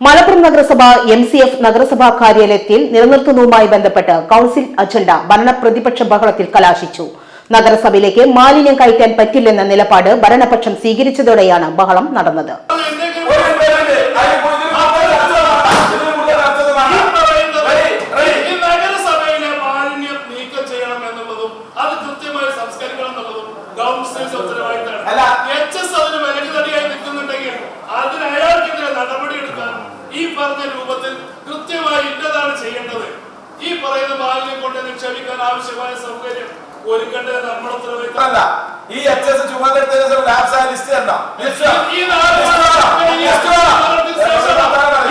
മലപ്പുറം നഗരസഭ M C F നഗരസഭാ കാര്യാലയത്തിൽ നിലനിർത്തുന്നതുമായി ബന്ധപ്പെട്ട് കൌൺസിൽ അജണ്ട ഭരണ പ്രതിപക്ഷ ബഹളത്തിൽ കലാശിച്ചു. നഗരസഭയിലേക്ക് മാലിന്യം കയറ്റാൻ പറ്റില്ലെന്ന നിലപാട് ഭരണപക്ഷം സ്വീകരിച്ചതോടെയാണ് ബഹളം നടന്നത്. അത് കൃത്യമായ സംസ്കരിക്കണം എന്നുള്ളതും ഗവൺമെന്റ് ഉത്തരവാദിത്തമാണ് നിക്ഷേപിക്കാൻ ആവശ്യമായ സൗകര്യം ഒരുക്കേണ്ടത് നമ്മുടെ ഉത്തരവാദിത്തം അല്ല ഈ എച്ച് എസ് ചുമതല ലാബ്സ് ആ ലിസ്റ്റ് കണ്ടോ? ലിസ്റ്റ് ഈ നാല് ഈ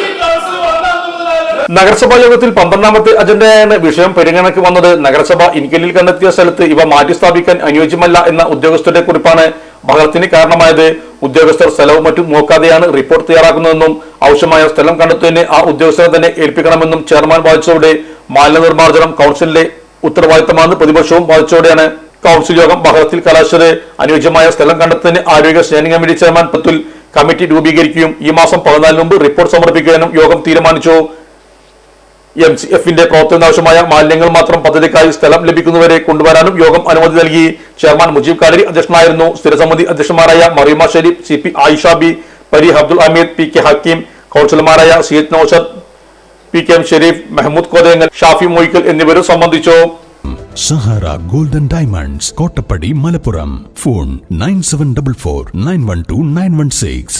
ഈ കൗൺസിൽ വന്നെന്നുള്ളതിനാലും നഗരസഭാ യോഗത്തിൽ പന്ത്രണ്ടാമത്തെ അജണ്ടയാണ് വിഷയം പരിഗണനയ്ക്ക് വന്നത്. നഗരസഭ ഇൻകലിൽ കണ്ടെത്തിയ സ്ഥലത്ത് ഇവ മാറ്റിസ്ഥാപിക്കാൻ അനുയോജ്യമല്ല എന്ന ഉദ്യോഗസ്ഥരുടെ കുറിപ്പാണ് ബഹളത്തിന് കാരണമായത്. ഉദ്യോഗസ്ഥർ സ്ഥലവും മറ്റും നോക്കാതെയാണ് റിപ്പോർട്ട് തയ്യാറാക്കുന്നതെന്നും ആവശ്യമായ സ്ഥലം കണ്ടെത്തുന്നതിന് ആ ഉദ്യോഗസ്ഥരെ തന്നെ ഏൽപ്പിക്കണമെന്നും ചെയർമാൻ വാദിച്ചതോടെ മാലിന്യ നിർമ്മാർജനം കൌൺസിലിന്റെ ഉത്തരവാദിത്തമാണെന്ന് പ്രതിപക്ഷവും വാദിച്ചോടെയാണ് കൌൺസിൽ യോഗം ബഹളത്തിൽ കലാശത് അനുയോജ്യമായ സ്ഥലം കണ്ടെത്തുന്നതിന് ആരോഗ്യ സ്റ്റാൻഡിംഗ് കമ്മിറ്റി ചെയർമാൻ പത്തുൽ കമ്മിറ്റി രൂപീകരിക്കുകയും ഈ മാസം പതിനാലിന് മുമ്പ് റിപ്പോർട്ട് സമർപ്പിക്കാനും യോഗം തീരുമാനിച്ചു. എം സി എഫിന്റെ പ്രവർത്തനാവശ്യമായ മാലിന്യങ്ങൾ മാത്രം പദ്ധതിക്കായി സ്ഥലം ലഭിക്കുന്നവരെ കൊണ്ടുവരാനും യോഗം അനുമതി നൽകി. ചെയർമാൻ മുജീബ് കാലരി അധ്യക്ഷനായിരുന്നു. സ്ഥിരസമിതി അധ്യക്ഷന്മാരായ Mareema Sharif C P Ayisha B Pari Abdul Hameed P K Hakeem കൌൺസിലർമാരായ H Naushad P K M Sherif Mehmood Kothayangal Shafi Moykkal എന്നിവരും സംബന്ധിച്ചു. Sahara Golden Diamonds Kottappadi Malappuram. Phone nine seven double four nine one two nine one six.